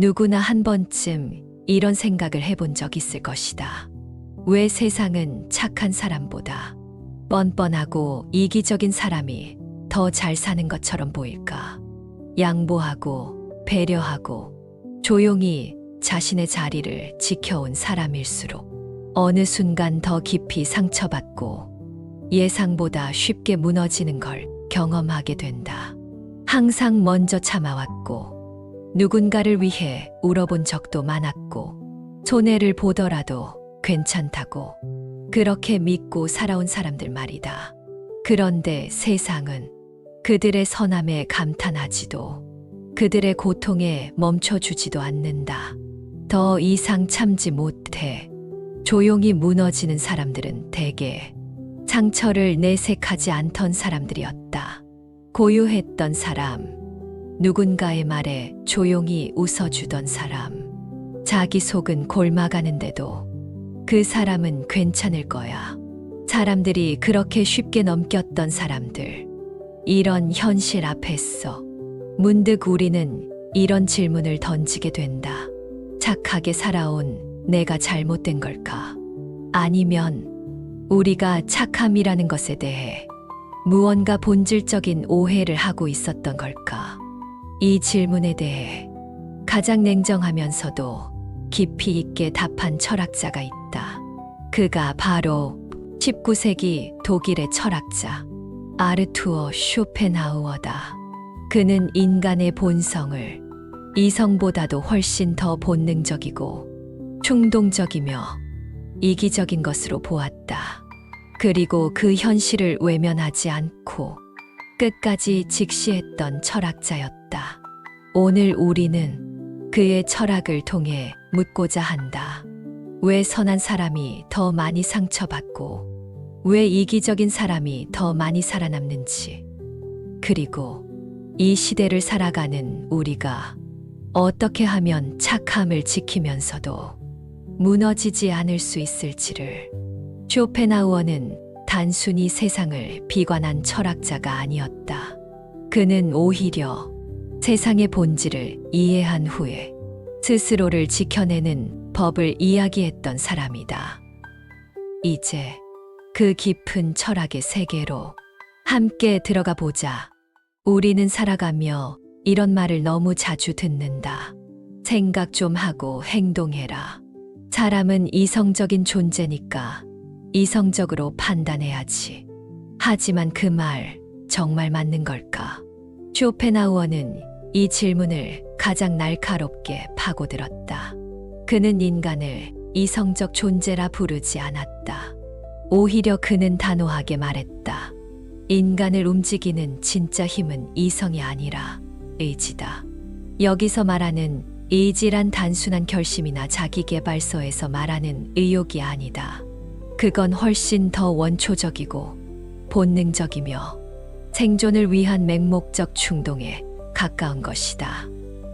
누구나 한 번쯤 이런 생각을 해본 적 있을 것이다. 왜 세상은 착한 사람보다 뻔뻔하고 이기적인 사람이 더 잘 사는 것처럼 보일까? 양보하고 배려하고 조용히 자신의 자리를 지켜온 사람일수록 어느 순간 더 깊이 상처받고 예상보다 쉽게 무너지는 걸 경험하게 된다. 항상 먼저 참아왔고 누군가를 위해 울어본 적도 많았고 손해를 보더라도 괜찮다고 그렇게 믿고 살아온 사람들 말이다. 그런데 세상은 그들의 선함에 감탄하지도 그들의 고통에 멈춰주지도 않는다. 더 이상 참지 못해 조용히 무너지는 사람들은 대개 상처를 내색하지 않던 사람들이었다. 고요했던 사람, 누군가의 말에 조용히 웃어주던 사람, 자기 속은 골마가는데도 그 사람은 괜찮을 거야. 사람들이 그렇게 쉽게 넘겼던 사람들. 이런 현실 앞에서 문득 우리는 이런 질문을 던지게 된다. 착하게 살아온 내가 잘못된 걸까? 아니면 우리가 착함이라는 것에 대해 무언가 본질적인 오해를 하고 있었던 걸까? 이 질문에 대해 가장 냉정하면서도 깊이 있게 답한 철학자가 있다. 그가 바로 19세기 독일의 철학자 아르투어 쇼펜하우어다. 그는 인간의 본성을 이성보다도 훨씬 더 본능적이고 충동적이며 이기적인 것으로 보았다. 그리고 그 현실을 외면하지 않고 끝까지 직시했던 철학자였다. 오늘 우리는 그의 철학을 통해 묻고자 한다. 왜 선한 사람이 더 많이 상처받고 왜 이기적인 사람이 더 많이 살아남는지 그리고 이 시대를 살아가는 우리가 어떻게 하면 착함을 지키면서도 무너지지 않을 수 있을지를 쇼펜하우어는 단순히 세상을 비관한 철학자가 아니었다. 그는 오히려 세상의 본질을 이해한 후에 스스로를 지켜내는 법을 이야기했던 사람이다. 이제 그 깊은 철학의 세계로 함께 들어가 보자. 우리는 살아가며 이런 말을 너무 자주 듣는다. 생각 좀 하고 행동해라. 사람은 이성적인 존재니까 이성적으로 판단해야지. 하지만 그 말 정말 맞는 걸까? 쇼펜하우어는 이 질문을 가장 날카롭게 파고들었다. 그는 인간을 이성적 존재라 부르지 않았다. 오히려 그는 단호하게 말했다. 인간을 움직이는 진짜 힘은 이성이 아니라 의지다. 여기서 말하는 의지란 단순한 결심이나 자기개발서에서 말하는 의욕이 아니다. 그건 훨씬 더 원초적이고 본능적이며 생존을 위한 맹목적 충동에 가까운 것이다.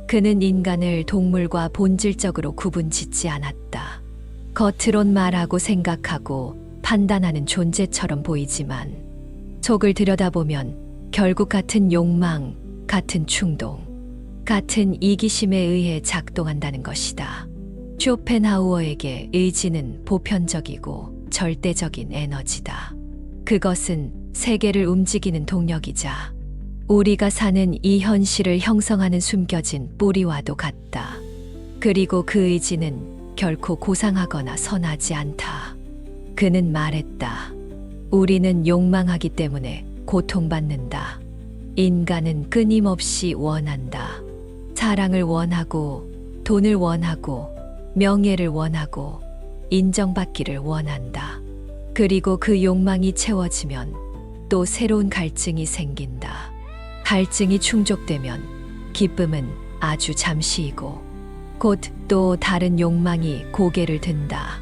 그는 인간을 동물과 본질적으로 구분 짓지 않았다. 겉으론 말하고 생각하고 판단하는 존재처럼 보이지만 속을 들여다보면 결국 같은 욕망, 같은 충동, 같은 이기심에 의해 작동한다는 것이다. 쇼펜하우어에게 의지는 보편적이고 절대적인 에너지다. 그것은 세계를 움직이는 동력이자 우리가 사는 이 현실을 형성하는 숨겨진 뿌리와도 같다. 그리고 그 의지는 결코 고상하거나 선하지 않다. 그는 말했다. 우리는 욕망하기 때문에 고통받는다. 인간은 끊임없이 원한다. 사랑을 원하고, 돈을 원하고, 명예를 원하고, 인정받기를 원한다. 그리고 그 욕망이 채워지면 또 새로운 갈증이 생긴다. 갈증이 충족되면 기쁨은 아주 잠시이고 곧 또 다른 욕망이 고개를 든다.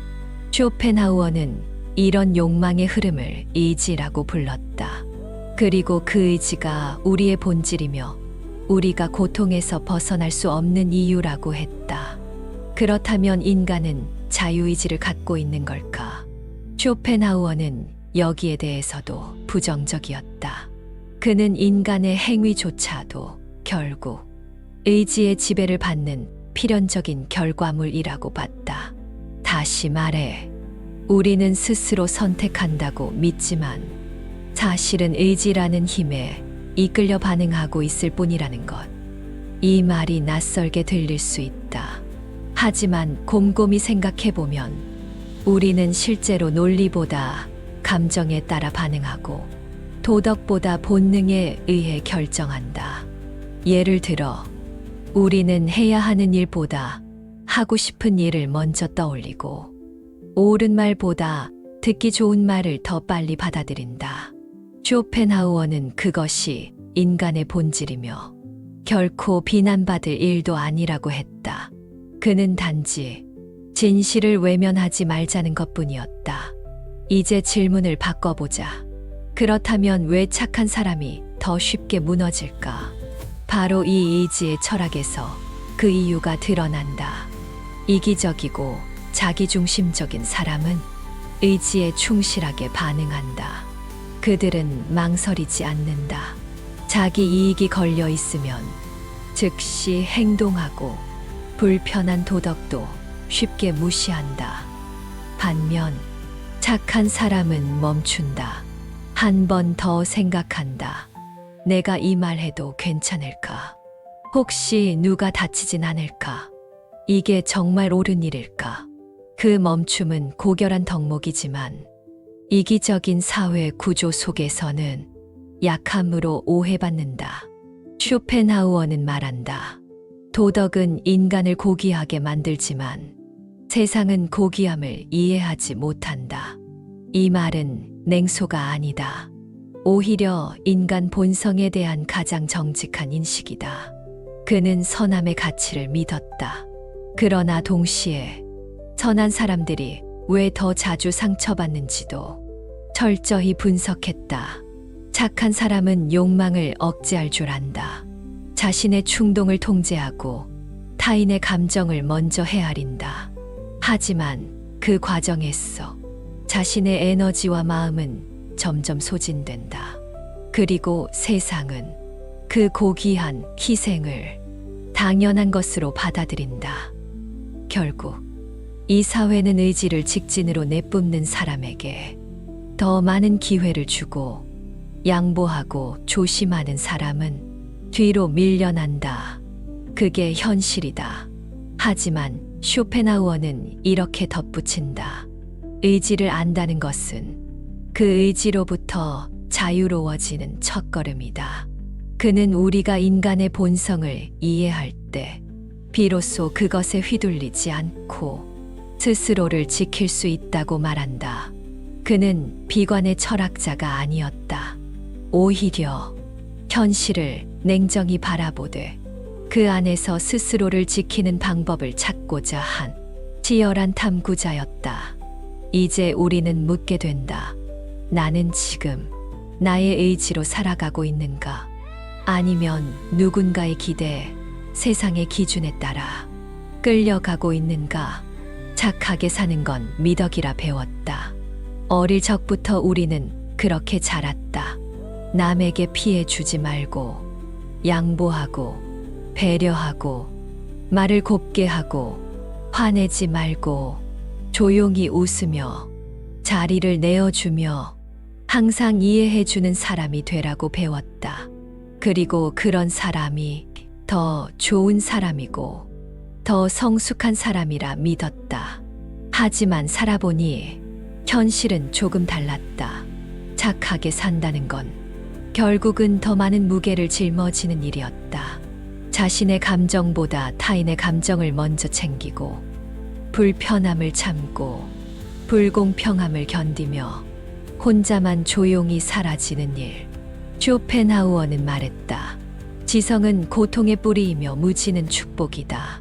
쇼펜하우어는 이런 욕망의 흐름을 의지라고 불렀다. 그리고 그 의지가 우리의 본질이며 우리가 고통에서 벗어날 수 없는 이유라고 했다. 그렇다면 인간은 자유의지를 갖고 있는 걸까? 쇼펜하우어는 여기에 대해서도 부정적이었다. 그는 인간의 행위조차도 결국 의지의 지배를 받는 필연적인 결과물이라고 봤다. 다시 말해, 우리는 스스로 선택한다고 믿지만 사실은 의지라는 힘에 이끌려 반응하고 있을 뿐이라는 것. 이 말이 낯설게 들릴 수 있다. 하지만 곰곰이 생각해보면 우리는 실제로 논리보다 감정에 따라 반응하고 도덕보다 본능에 의해 결정한다. 예를 들어, 우리는 해야 하는 일보다 하고 싶은 일을 먼저 떠올리고 옳은 말보다 듣기 좋은 말을 더 빨리 받아들인다. 쇼펜하우어는 그것이 인간의 본질이며 결코 비난받을 일도 아니라고 했다. 그는 단지 진실을 외면하지 말자는 것 뿐이었다. 이제 질문을 바꿔보자. 그렇다면 왜 착한 사람이 더 쉽게 무너질까? 바로 이 이지의 철학에서 그 이유가 드러난다. 이기적이고 자기중심적인 사람은 의지에 충실하게 반응한다. 그들은 망설이지 않는다. 자기 이익이 걸려 있으면 즉시 행동하고 불편한 도덕도 쉽게 무시한다. 반면 착한 사람은 멈춘다. 한 번 더 생각한다. 내가 이 말 해도 괜찮을까? 혹시 누가 다치진 않을까? 이게 정말 옳은 일일까? 그 멈춤은 고결한 덕목이지만 이기적인 사회 구조 속에서는 약함으로 오해받는다. 쇼펜하우어는 말한다. 도덕은 인간을 고귀하게 만들지만 세상은 고귀함을 이해하지 못한다. 이 말은 냉소가 아니다. 오히려 인간 본성에 대한 가장 정직한 인식이다. 그는 선함의 가치를 믿었다. 그러나 동시에 선한 사람들이 왜 더 자주 상처받는지도 철저히 분석했다. 착한 사람은 욕망을 억제할 줄 안다. 자신의 충동을 통제하고 타인의 감정을 먼저 헤아린다. 하지만 그 과정에서 자신의 에너지와 마음은 점점 소진된다. 그리고 세상은 그 고귀한 희생을 당연한 것으로 받아들인다. 결국 이 사회는 의지를 직진으로 내뿜는 사람에게 더 많은 기회를 주고 양보하고 조심하는 사람은 뒤로 밀려난다. 그게 현실이다. 하지만 쇼펜하우어는 이렇게 덧붙인다. 의지를 안다는 것은 그 의지로부터 자유로워지는 첫걸음이다. 그는 우리가 인간의 본성을 이해할 때 비로소 그것에 휘둘리지 않고 스스로를 지킬 수 있다고 말한다. 그는 비관의 철학자가 아니었다. 오히려 현실을 냉정히 바라보되 그 안에서 스스로를 지키는 방법을 찾고자 한 치열한 탐구자였다. 이제 우리는 묻게 된다. 나는 지금 나의 의지로 살아가고 있는가? 아니면 누군가의 기대, 세상의 기준에 따라 끌려가고 있는가? 착하게 사는 건 미덕이라 배웠다. 어릴 적부터 우리는 그렇게 자랐다. 남에게 피해 주지 말고, 양보하고, 배려하고, 말을 곱게 하고, 화내지 말고, 조용히 웃으며, 자리를 내어주며, 항상 이해해주는 사람이 되라고 배웠다. 그리고 그런 사람이 더 좋은 사람이고, 더 성숙한 사람이라 믿었다. 하지만 살아보니 현실은 조금 달랐다. 착하게 산다는 건 결국은 더 많은 무게를 짊어지는 일이었다. 자신의 감정보다 타인의 감정을 먼저 챙기고 불편함을 참고 불공평함을 견디며 혼자만 조용히 사라지는 일. 쇼펜하우어는 말했다. 지성은 고통의 뿌리이며 무지는 축복이다.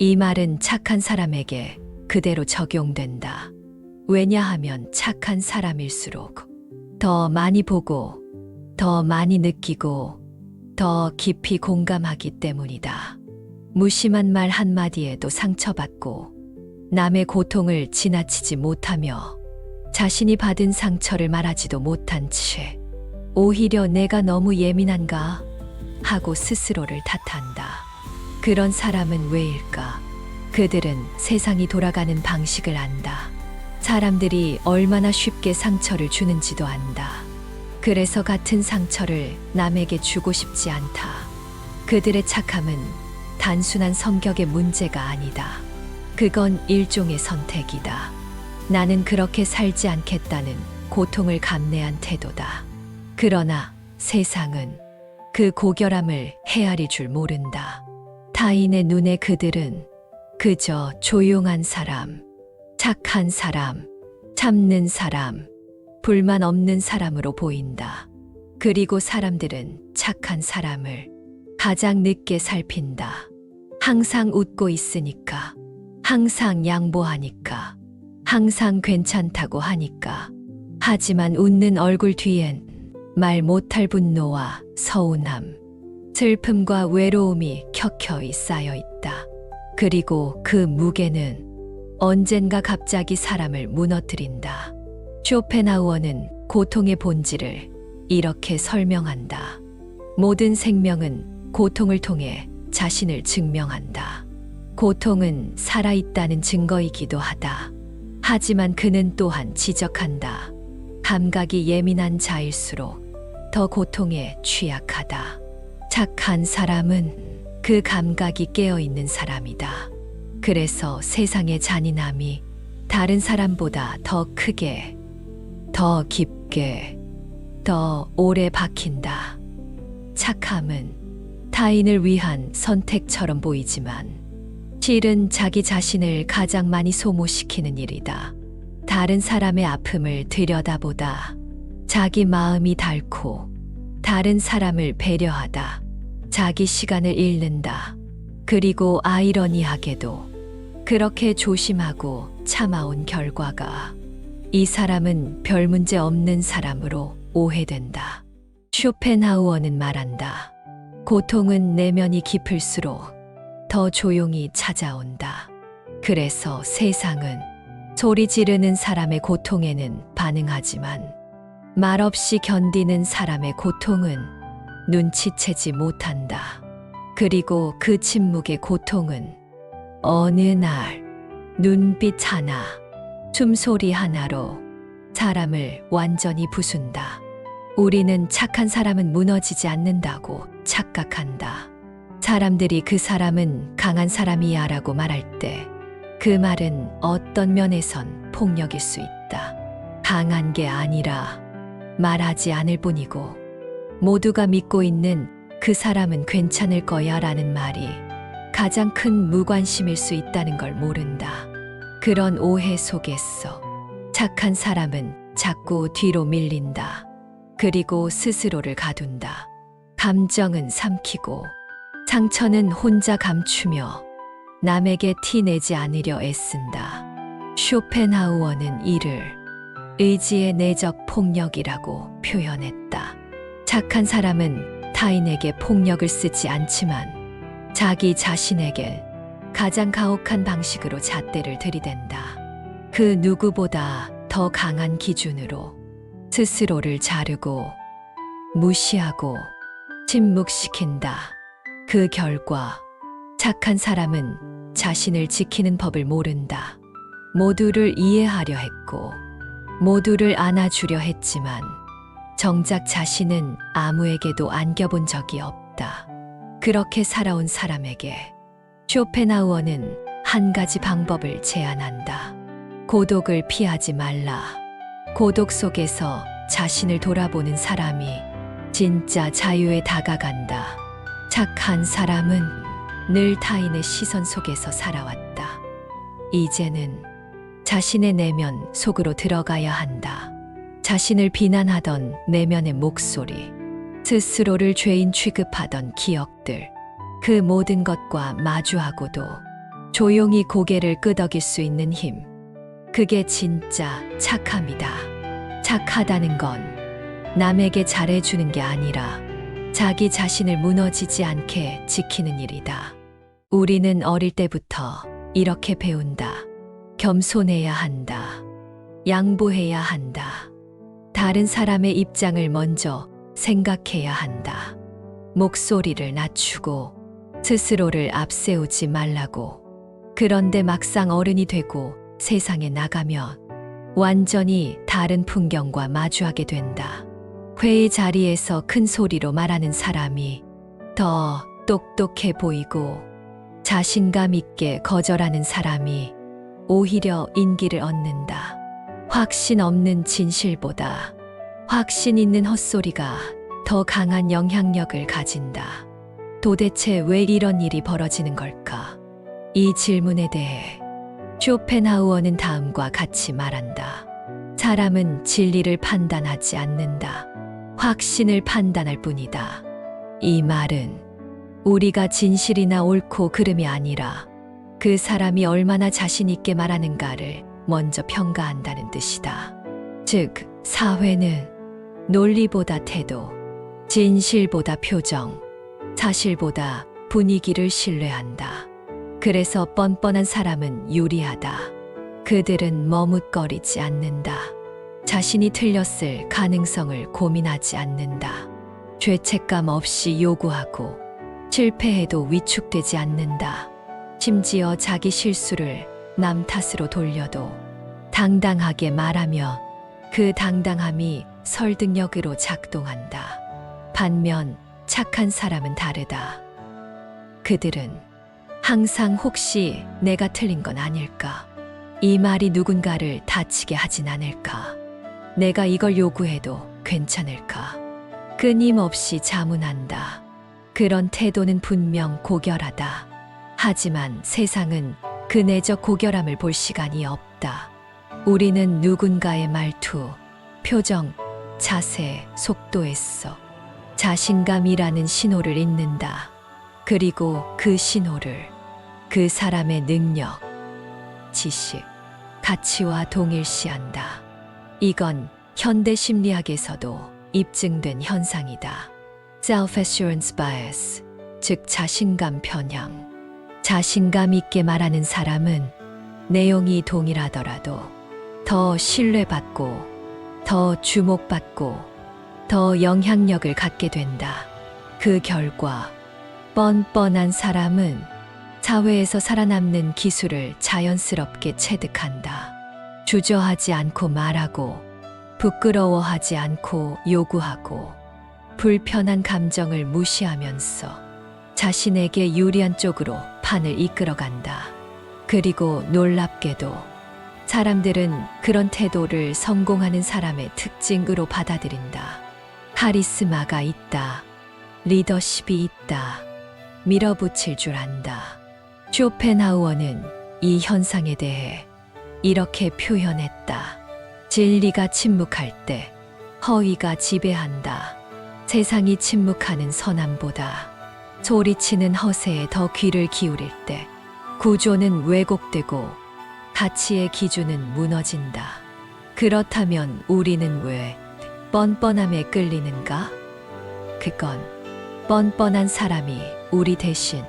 이 말은 착한 사람에게 그대로 적용된다. 왜냐하면 착한 사람일수록 더 많이 보고, 더 많이 느끼고, 더 깊이 공감하기 때문이다. 무심한 말 한마디에도 상처받고, 남의 고통을 지나치지 못하며, 자신이 받은 상처를 말하지도 못한 채, 오히려 내가 너무 예민한가 하고 스스로를 탓한다. 그런 사람은 왜일까? 그들은 세상이 돌아가는 방식을 안다. 사람들이 얼마나 쉽게 상처를 주는지도 안다. 그래서 같은 상처를 남에게 주고 싶지 않다. 그들의 착함은 단순한 성격의 문제가 아니다. 그건 일종의 선택이다. 나는 그렇게 살지 않겠다는 고통을 감내한 태도다. 그러나 세상은 그 고결함을 헤아릴 줄 모른다. 타인의 눈에 그들은 그저 조용한 사람, 착한 사람, 참는 사람, 불만 없는 사람으로 보인다. 그리고 사람들은 착한 사람을 가장 늦게 살핀다. 항상 웃고 있으니까, 항상 양보하니까, 항상 괜찮다고 하니까. 하지만 웃는 얼굴 뒤엔 말 못할 분노와 서운함, 슬픔과 외로움이 켜켜이 쌓여 있다. 그리고 그 무게는 언젠가 갑자기 사람을 무너뜨린다. 쇼펜하우어는 고통의 본질을 이렇게 설명한다. 모든 생명은 고통을 통해 자신을 증명한다. 고통은 살아있다는 증거이기도 하다. 하지만 그는 또한 지적한다. 감각이 예민한 자일수록 더 고통에 취약하다. 착한 사람은 그 감각이 깨어 있는 사람이다. 그래서 세상의 잔인함이 다른 사람보다 더 크게, 더 깊게, 더 오래 박힌다. 착함은 타인을 위한 선택처럼 보이지만 실은 자기 자신을 가장 많이 소모시키는 일이다. 다른 사람의 아픔을 들여다보다 자기 마음이 닳고 다른 사람을 배려하다 자기 시간을 잃는다. 그리고 아이러니하게도 그렇게 조심하고 참아온 결과가 이 사람은 별 문제 없는 사람으로 오해된다. 쇼펜하우어는 말한다. 고통은 내면이 깊을수록 더 조용히 찾아온다. 그래서 세상은 소리 지르는 사람의 고통에는 반응하지만 말없이 견디는 사람의 고통은 눈치채지 못한다. 그리고 그 침묵의 고통은 어느 날 눈빛 하나, 숨소리 하나로 사람을 완전히 부순다. 우리는 착한 사람은 무너지지 않는다고 착각한다. 사람들이 그 사람은 강한 사람이야 라고 말할 때 그 말은 어떤 면에선 폭력일 수 있다. 강한 게 아니라 말하지 않을 뿐이고 모두가 믿고 있는 그 사람은 괜찮을 거야 라는 말이 가장 큰 무관심일 수 있다는 걸 모른다. 그런 오해 속에서 착한 사람은 자꾸 뒤로 밀린다. 그리고 스스로를 가둔다. 감정은 삼키고 상처는 혼자 감추며 남에게 티 내지 않으려 애쓴다. 쇼펜하우어는 이를 의지의 내적 폭력이라고 표현했다. 착한 사람은 타인에게 폭력을 쓰지 않지만 자기 자신에게 가장 가혹한 방식으로 잣대를 들이댄다. 그 누구보다 더 강한 기준으로 스스로를 자르고 무시하고 침묵시킨다. 그 결과 착한 사람은 자신을 지키는 법을 모른다. 모두를 이해하려 했고 모두를 안아주려 했지만 정작 자신은 아무에게도 안겨본 적이 없다. 그렇게 살아온 사람에게 쇼펜하우어는 한 가지 방법을 제안한다. 고독을 피하지 말라. 고독 속에서 자신을 돌아보는 사람이 진짜 자유에 다가간다. 착한 사람은 늘 타인의 시선 속에서 살아왔다. 이제는 자신의 내면 속으로 들어가야 한다. 자신을 비난하던 내면의 목소리, 스스로를 죄인 취급하던 기억들, 그 모든 것과 마주하고도 조용히 고개를 끄덕일 수 있는 힘. 그게 진짜 착함이다. 착하다는 건 남에게 잘해주는 게 아니라 자기 자신을 무너지지 않게 지키는 일이다. 우리는 어릴 때부터 이렇게 배운다. 겸손해야 한다. 양보해야 한다. 다른 사람의 입장을 먼저 생각해야 한다. 목소리를 낮추고 스스로를 앞세우지 말라고. 그런데 막상 어른이 되고 세상에 나가면 완전히 다른 풍경과 마주하게 된다. 회의 자리에서 큰 소리로 말하는 사람이 더 똑똑해 보이고 자신감 있게 거절하는 사람이 오히려 인기를 얻는다. 확신 없는 진실보다 확신 있는 헛소리가 더 강한 영향력을 가진다. 도대체 왜 이런 일이 벌어지는 걸까? 이 질문에 대해 쇼펜하우어는 다음과 같이 말한다. 사람은 진리를 판단하지 않는다. 확신을 판단할 뿐이다. 이 말은 우리가 진실이나 옳고 그름이 아니라 그 사람이 얼마나 자신 있게 말하는가를 먼저 평가한다는 뜻이다. 즉, 사회는 논리보다 태도, 진실보다 표정, 사실보다 분위기를 신뢰한다. 그래서 뻔뻔한 사람은 유리하다. 그들은 머뭇거리지 않는다. 자신이 틀렸을 가능성을 고민하지 않는다. 죄책감 없이 요구하고 실패해도 위축되지 않는다. 심지어 자기 실수를 남 탓으로 돌려도 당당하게 말하며 그 당당함이 설득력으로 작동한다. 반면 착한 사람은 다르다. 그들은 항상 혹시 내가 틀린 건 아닐까? 이 말이 누군가를 다치게 하진 않을까? 내가 이걸 요구해도 괜찮을까? 끊임없이 자문한다. 그런 태도는 분명 고결하다. 하지만 세상은 그 내적 고결함을 볼 시간이 없다. 우리는 누군가의 말투, 표정, 자세, 속도에서 자신감이라는 신호를 읽는다. 그리고 그 신호를 그 사람의 능력, 지식, 가치와 동일시한다. 이건 현대 심리학에서도 입증된 현상이다. self-assurance bias, 즉 자신감 편향. 자신감 있게 말하는 사람은 내용이 동일하더라도 더 신뢰받고, 더 주목받고, 더 영향력을 갖게 된다. 그 결과 뻔뻔한 사람은 사회에서 살아남는 기술을 자연스럽게 체득한다. 주저하지 않고 말하고, 부끄러워하지 않고 요구하고, 불편한 감정을 무시하면서 자신에게 유리한 쪽으로 판을 이끌어간다. 그리고 놀랍게도 사람들은 그런 태도를 성공하는 사람의 특징으로 받아들인다. 카리스마가 있다. 리더십이 있다. 밀어붙일 줄 안다. 쇼펜하우어는 이 현상에 대해 이렇게 표현했다. 진리가 침묵할 때 허위가 지배한다. 세상이 침묵하는 선함보다 소리치는 허세에 더 귀를 기울일 때 구조는 왜곡되고 가치의 기준은 무너진다. 그렇다면 우리는 왜 뻔뻔함에 끌리는가? 그건 뻔뻔한 사람이 우리 대신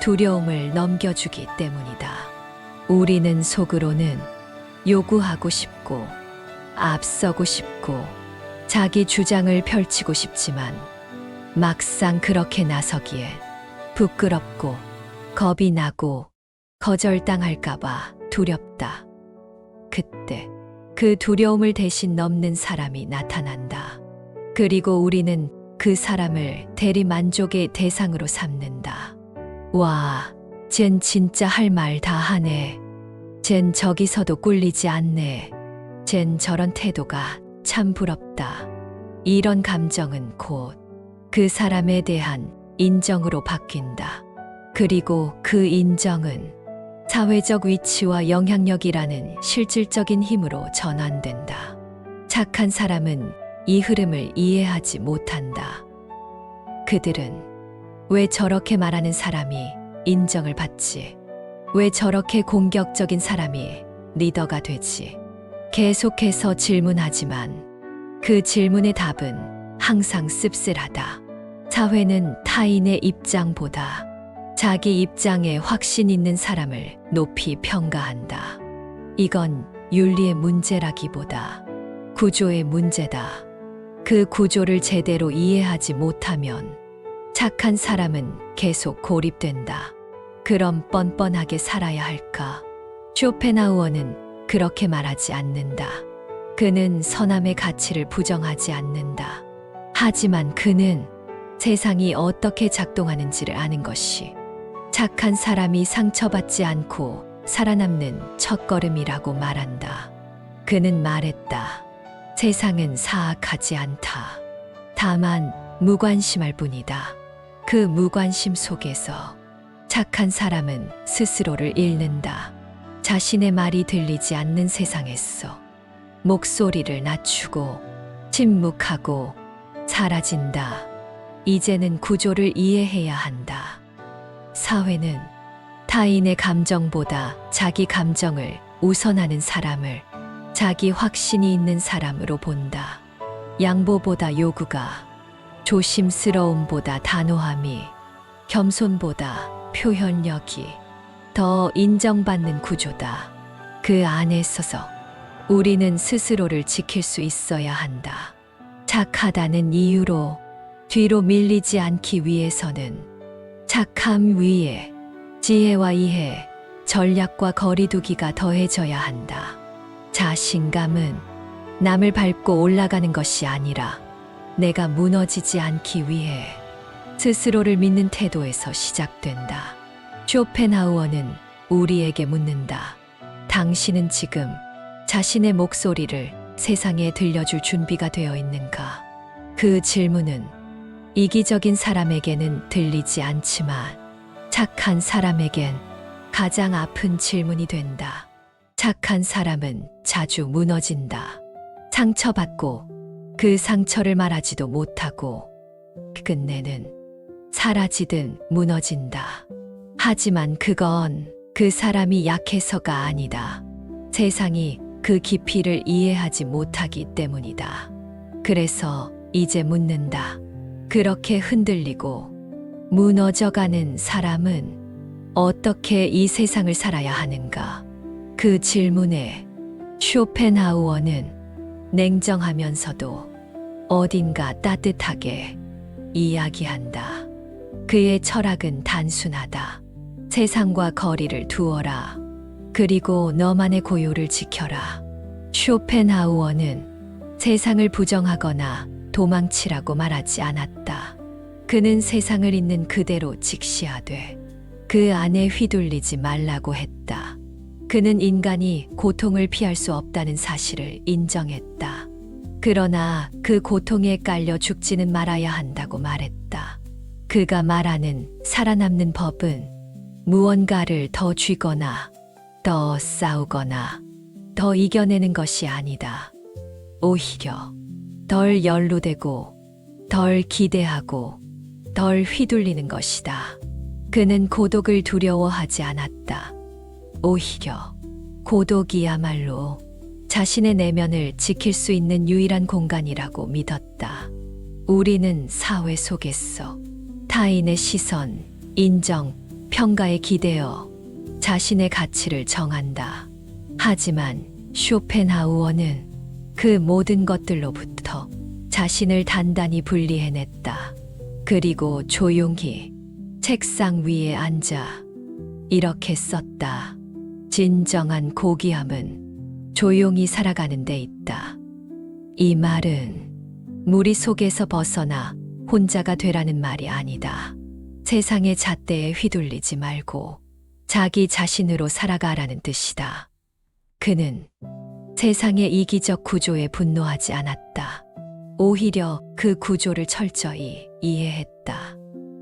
두려움을 넘겨주기 때문이다. 우리는 속으로는 요구하고 싶고, 앞서고 싶고, 자기 주장을 펼치고 싶지만, 막상 그렇게 나서기에 부끄럽고, 겁이 나고, 거절당할까봐 두렵다. 그때 그 두려움을 대신 넘는 사람이 나타난다. 그리고 우리는 그 사람을 대리 만족의 대상으로 삼는다. 와, 쟨 진짜 할 말 다 하네. 쟨 저기서도 꿀리지 않네. 쟨 저런 태도가 참 부럽다. 이런 감정은 곧 그 사람에 대한 인정으로 바뀐다. 그리고 그 인정은 사회적 위치와 영향력이라는 실질적인 힘으로 전환된다. 착한 사람은 이 흐름을 이해하지 못한다. 그들은 왜 저렇게 말하는 사람이 인정을 받지? 왜 저렇게 공격적인 사람이 리더가 되지? 계속해서 질문하지만 그 질문의 답은 항상 씁쓸하다. 사회는 타인의 입장보다 자기 입장에 확신 있는 사람을 높이 평가한다. 이건 윤리의 문제라기보다 구조의 문제다. 그 구조를 제대로 이해하지 못하면 착한 사람은 계속 고립된다. 그럼 뻔뻔하게 살아야 할까? 쇼펜하우어는 그렇게 말하지 않는다. 그는 선함의 가치를 부정하지 않는다. 하지만 그는 세상이 어떻게 작동하는지를 아는 것이 착한 사람이 상처받지 않고 살아남는 첫걸음이라고 말한다. 그는 말했다. 세상은 사악하지 않다. 다만 무관심할 뿐이다. 그 무관심 속에서 착한 사람은 스스로를 잃는다. 자신의 말이 들리지 않는 세상에서 목소리를 낮추고 침묵하고 사라진다. 이제는 구조를 이해해야 한다. 사회는 타인의 감정보다 자기 감정을 우선하는 사람을 자기 확신이 있는 사람으로 본다. 양보보다 요구가, 조심스러움보다 단호함이, 겸손보다 표현력이 더 인정받는 구조다. 그 안에 서서 우리는 스스로를 지킬 수 있어야 한다. 착하다는 이유로 뒤로 밀리지 않기 위해서는 착함 위에 지혜와 이해, 전략과 거리두기가 더해져야 한다. 자신감은 남을 밟고 올라가는 것이 아니라 내가 무너지지 않기 위해 스스로를 믿는 태도에서 시작된다. 쇼펜하우어는 우리에게 묻는다. 당신은 지금 자신의 목소리를 세상에 들려줄 준비가 되어 있는가? 그 질문은 이기적인 사람에게는 들리지 않지만 착한 사람에겐 가장 아픈 질문이 된다. 착한 사람은 자주 무너진다. 상처받고 그 상처를 말하지도 못하고 끝내는 사라지든 무너진다. 하지만 그건 그 사람이 약해서가 아니다. 세상이 그 깊이를 이해하지 못하기 때문이다. 그래서 이제 묻는다. 그렇게 흔들리고 무너져가는 사람은 어떻게 이 세상을 살아야 하는가? 그 질문에 쇼펜하우어는 냉정하면서도 어딘가 따뜻하게 이야기한다. 그의 철학은 단순하다. 세상과 거리를 두어라. 그리고 너만의 고요를 지켜라. 쇼펜하우어는 세상을 부정하거나 도망치라고 말하지 않았다. 그는 세상을 있는 그대로 직시하되 그 안에 휘둘리지 말라고 했다. 그는 인간이 고통을 피할 수 없다는 사실을 인정했다. 그러나 그 고통에 깔려 죽지는 말아야 한다고 말했다. 그가 말하는 살아남는 법은 무언가를 더 쥐거나 더 싸우거나 더 이겨내는 것이 아니다. 오히려 덜 연루되고 덜 기대하고 덜 휘둘리는 것이다. 그는 고독을 두려워하지 않았다. 오히려 고독이야말로 자신의 내면을 지킬 수 있는 유일한 공간이라고 믿었다. 우리는 사회 속에서 타인의 시선, 인정, 평가에 기대어 자신의 가치를 정한다. 하지만 쇼펜하우어는 그 모든 것들로부터 자신을 단단히 분리해냈다. 그리고 조용히 책상 위에 앉아 이렇게 썼다. 진정한 고귀함은 조용히 살아가는 데 있다. 이 말은 무리 속에서 벗어나 혼자가 되라는 말이 아니다. 세상의 잣대에 휘둘리지 말고 자기 자신으로 살아가라는 뜻이다. 그는 세상의 이기적 구조에 분노하지 않았다. 오히려 그 구조를 철저히 이해했다.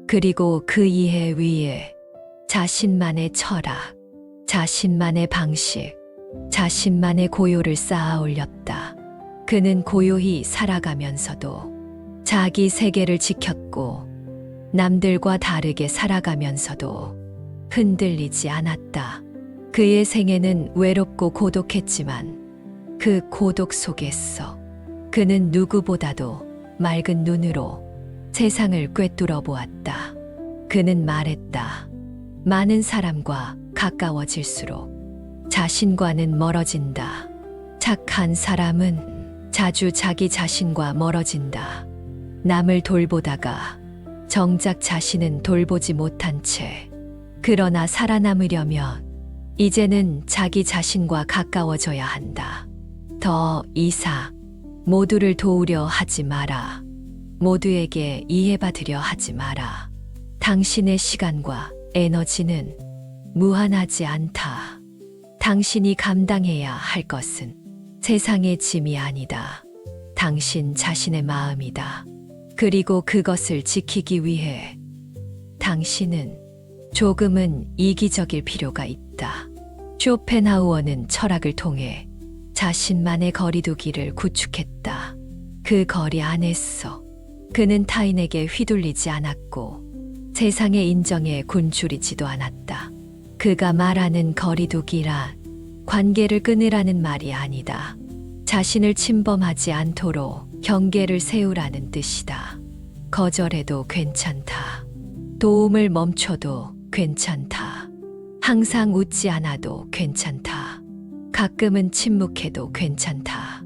그리고 그 이해 위에 자신만의 철학, 자신만의 방식, 자신만의 고요를 쌓아 올렸다. 그는 고요히 살아가면서도 자기 세계를 지켰고 남들과 다르게 살아가면서도 흔들리지 않았다. 그의 생애는 외롭고 고독했지만 그 고독 속에서 그는 누구보다도 맑은 눈으로 세상을 꿰뚫어 보았다. 그는 말했다. 많은 사람과 가까워질수록 자신과는 멀어진다. 착한 사람은 자주 자기 자신과 멀어진다. 남을 돌보다가 정작 자신은 돌보지 못한 채. 그러나 살아남으려면 이제는 자기 자신과 가까워져야 한다. 더 이상 모두를 도우려 하지 마라. 모두에게 이해받으려 하지 마라. 당신의 시간과 에너지는 무한하지 않다. 당신이 감당해야 할 것은 세상의 짐이 아니다. 당신 자신의 마음이다. 그리고 그것을 지키기 위해 당신은 조금은 이기적일 필요가 있다. 쇼펜하우어는 철학을 통해 자신만의 거리두기를 구축했다. 그 거리 안에서 그는 타인에게 휘둘리지 않았고 세상의 인정에 곤줄이지도 않았다. 그가 말하는 거리두기란 관계를 끊으라는 말이 아니다. 자신을 침범하지 않도록 경계를 세우라는 뜻이다. 거절해도 괜찮다. 도움을 멈춰도 괜찮다. 항상 웃지 않아도 괜찮다. 가끔은 침묵해도 괜찮다.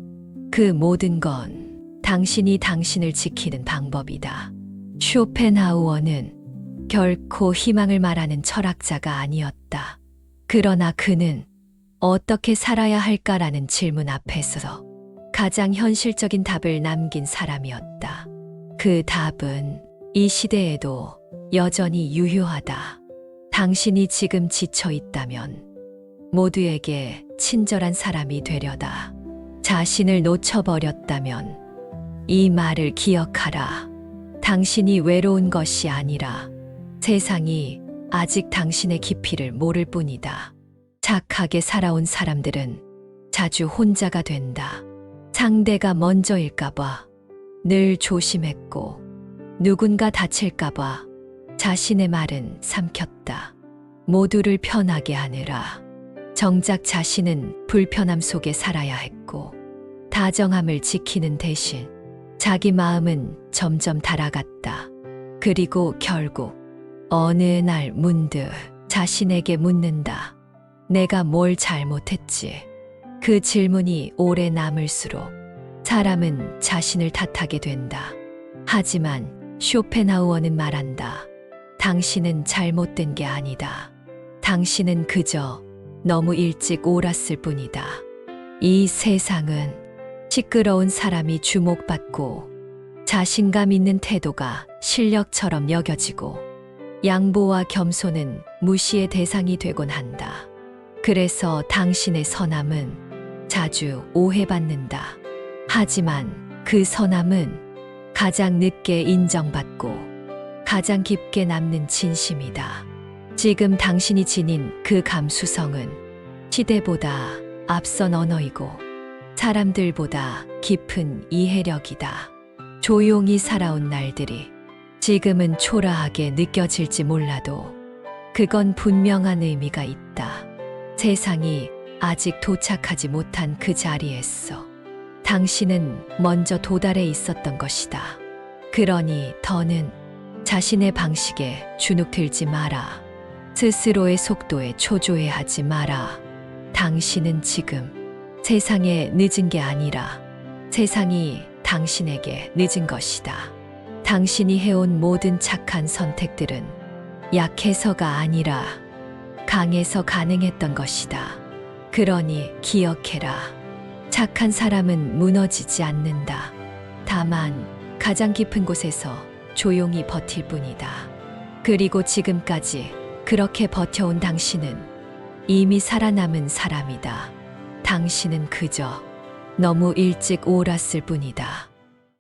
그 모든 건 당신이 당신을 지키는 방법이다. 쇼펜하우어는 결코 희망을 말하는 철학자가 아니었다. 그러나 그는 어떻게 살아야 할까라는 질문 앞에서 가장 현실적인 답을 남긴 사람이었다. 그 답은 이 시대에도 여전히 유효하다. 당신이 지금 지쳐 있다면 모두에게 친절한 사람이 되려다. 자신을 놓쳐버렸다면 이 말을 기억하라. 당신이 외로운 것이 아니라 세상이 아직 당신의 깊이를 모를 뿐이다. 착하게 살아온 사람들은 자주 혼자가 된다. 상대가 먼저일까봐 늘 조심했고 누군가 다칠까봐 자신의 말은 삼켰다. 모두를 편하게 하느라 정작 자신은 불편함 속에 살아야 했고 다정함을 지키는 대신 자기 마음은 점점 달아갔다. 그리고 결국 어느 날 문득 자신에게 묻는다. 내가 뭘 잘못했지? 그 질문이 오래 남을수록 사람은 자신을 탓하게 된다. 하지만 쇼펜하우어는 말한다. 당신은 잘못된 게 아니다. 당신은 그저 너무 일찍 옳았을 뿐이다. 이 세상은 시끄러운 사람이 주목받고 자신감 있는 태도가 실력처럼 여겨지고 양보와 겸손은 무시의 대상이 되곤 한다. 그래서 당신의 선함은 자주 오해받는다. 하지만 그 선함은 가장 늦게 인정받고 가장 깊게 남는 진심이다. 지금 당신이 지닌 그 감수성은 시대보다 앞선 언어이고 사람들보다 깊은 이해력이다. 조용히 살아온 날들이 지금은 초라하게 느껴질지 몰라도 그건 분명한 의미가 있다. 세상이 아직 도착하지 못한 그 자리에서 당신은 먼저 도달해 있었던 것이다. 그러니 더는 자신의 방식에 주눅 들지 마라. 스스로의 속도에 초조해하지 마라. 당신은 지금 세상에 늦은 게 아니라 세상이 당신에게 늦은 것이다. 당신이 해온 모든 착한 선택들은 약해서가 아니라 강해서 가능했던 것이다. 그러니 기억해라. 착한 사람은 무너지지 않는다. 다만 가장 깊은 곳에서 조용히 버틸 뿐이다. 그리고 지금까지 그렇게 버텨온 당신은 이미 살아남은 사람이다. 당신은 그저 너무 일찍 옳았을 뿐이다.